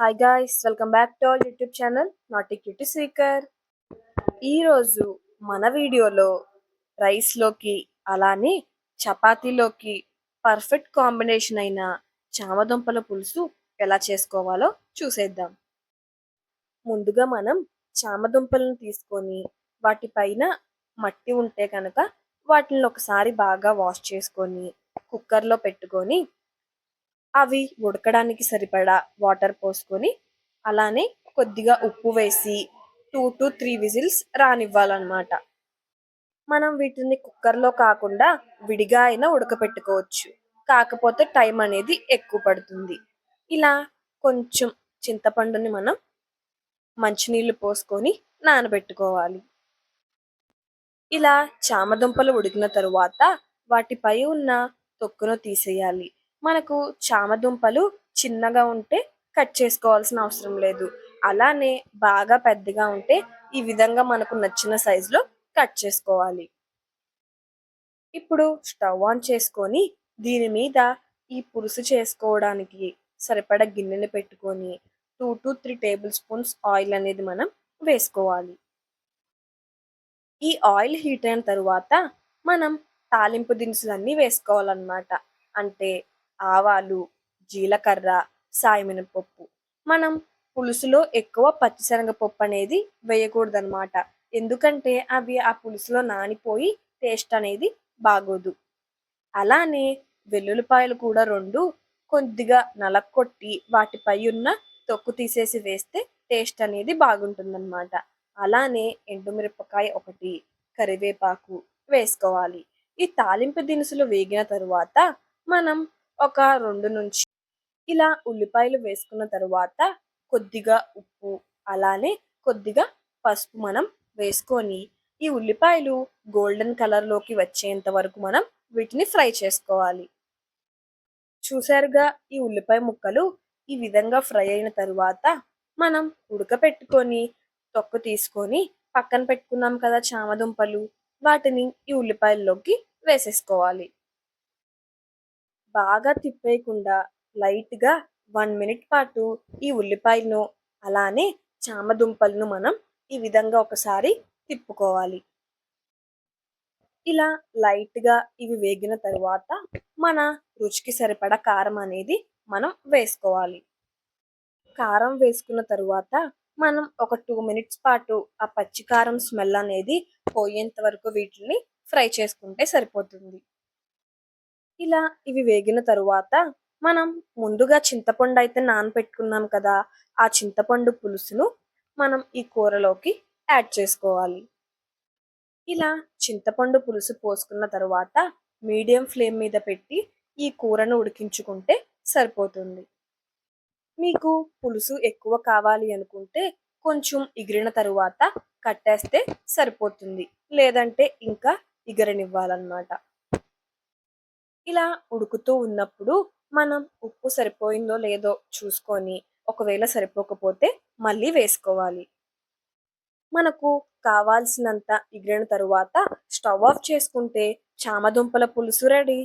Hi guys welcome back to our YouTube channel naughty cutie Srikar ఈరోజు మన వీడియోలో రైస్లోకి అలానే చపాతీలోకి పర్ఫెక్ట్ కాంబినేషన్ అయిన చామదుంపల పులుసు ఎలా చేసుకోవాలో చూసేద్దాం. ముందుగా మనం చామదుంపలను తీసుకొని వాటిపైన మట్టి ఉంటే కనుక వాటిని ఒకసారి బాగా వాష్ చేసుకొని కుక్కర్లో పెట్టుకొని అవి ఉడకడానికి సరిపడా వాటర్ పోసుకొని అలానే కొద్దిగా ఉప్పు వేసి టూ టు త్రీ విజిల్స్ రానివ్వాలన్నమాట. మనం వీటిని కుక్కర్లో కాకుండా విడిగా అయినా ఉడకపెట్టుకోవచ్చు. కాకపోతే టైం అనేది ఎక్కువ పడుతుంది. ఇలా కొంచెం చింతపండుని మనం మంచినీళ్ళు పోసుకొని నానబెట్టుకోవాలి. ఇలా చామదుంపలు ఉడికిన తరువాత వాటిపై ఉన్న తొక్కును తీసేయాలి. మనకు చామదుంపలు చిన్నగా ఉంటే కట్ చేసుకోవాల్సిన అవసరం లేదు. అలానే బాగా పెద్దగా ఉంటే ఈ విధంగా మనకు నచ్చిన సైజులో కట్ చేసుకోవాలి. ఇప్పుడు స్టవ్ ఆన్ చేసుకొని దీని మీద ఈ పులుసు చేసుకోవడానికి సరిపడ గిన్నెని పెట్టుకొని two to three tablespoons oil అనేది మనం వేసుకోవాలి. ఈ ఆయిల్ హీట్ అయిన తరువాత మనం తాలింపు దినుసులన్నీ వేసుకోవాలన్నమాట. అంటే ఆవాలు జీలకర్ర సాయమినపప్పు. మనం పులుసులో ఎక్కువ పచ్చిశనగపప్పు అనేది వేయకూడదనమాట ఎందుకంటే అవి ఆ పులుసులో నానిపోయి టేస్ట్ అనేది బాగోదు. అలానే వెల్లుల్లిపాయలు కూడా రెండు కొద్దిగా నలక్కొట్టి వాటిపై ఉన్న తొక్కు తీసేసి వేస్తే టేస్ట్ అనేది బాగుంటుందన్నమాట. అలానే ఎండుమిరపకాయ ఒకటి కరివేపాకు వేసుకోవాలి. ఈ తాలింపు దినుసులు వేగిన తరువాత మనం ఒక రెండు నుంచి. ఇలా ఉల్లిపాయలు వేసుకున్న తర్వాత కొద్దిగా ఉప్పు అలానే కొద్దిగా పసుపు మనం వేసుకొని ఈ ఉల్లిపాయలు గోల్డెన్ కలర్లోకి వచ్చేంత వరకు మనం వీటిని ఫ్రై చేసుకోవాలి. చూసారుగా ఈ ఉల్లిపాయ ముక్కలు ఈ విధంగా ఫ్రై అయిన తరువాత మనం ఉడకపెట్టుకొని తొక్కు తీసుకొని పక్కన పెట్టుకున్నాం కదా చామదుంపలు వాటిని ఈ ఉల్లిపాయల్లోకి వేసేసుకోవాలి. బాగా తిప్పేయకుండా లైట్గా వన్ మినిట్ పాటు ఈ ఉల్లిపాయలను అలానే చామదుంపలను మనం ఈ విధంగా ఒకసారి తిప్పుకోవాలి. ఇలా లైట్గా ఇవి వేగిన తరువాత మన రుచికి సరిపడా కారం అనేది మనం వేసుకోవాలి. కారం వేసుకున్న తరువాత మనం ఒక టూ మినిట్స్ పాటు ఆ పచ్చి కారం స్మెల్ అనేది పోయేంత వరకు వీటిని ఫ్రై చేసుకుంటే సరిపోతుంది. ఇలా ఇవి వేగిన తరువాత మనం ముందుగా చింతపండు అయితే నానపెట్టుకున్నాం కదా ఆ చింతపండు పులుసును మనం ఈ కూరలోకి యాడ్ చేసుకోవాలి. ఇలా చింతపండు పులుసు పోసుకున్న తర్వాత మీడియం ఫ్లేమ్ మీద పెట్టి ఈ కూరను ఉడికించుకుంటే సరిపోతుంది. మీకు పులుసు ఎక్కువ కావాలి అనుకుంటే కొంచెం ఎగిరిన తరువాత కట్టేస్తే సరిపోతుంది లేదంటే ఇంకా ఎగరనివ్వాలన్నమాట ఇలా ఉడుకుతూ ఉన్నప్పుడు మనం ఉప్పు సరిపోయిందో లేదో చూసుకొని ఒకవేళ సరిపోకపోతే మళ్ళీ వేసుకోవాలి. మనకు కావాల్సినంత ఎగిరిన తరువాత స్టవ్ ఆఫ్ చేసుకుంటే చామదుంపల పులుసు రెడీ.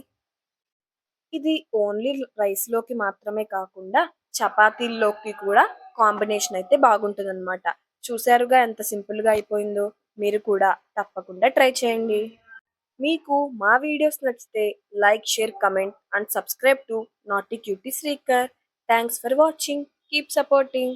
ఇది ఓన్లీ రైస్లోకి మాత్రమే కాకుండా చపాతీల్లోకి కూడా కాంబినేషన్ అయితే బాగుంటుంది అనమాట చూసారుగా ఎంత సింపుల్గా అయిపోయిందో. మీరు కూడా తప్పకుండా ట్రై చేయండి. మీకు మా వీడియోస్ నచ్చితే like share comment and subscribe to naughty cutie Srikar thanks for watching keep supporting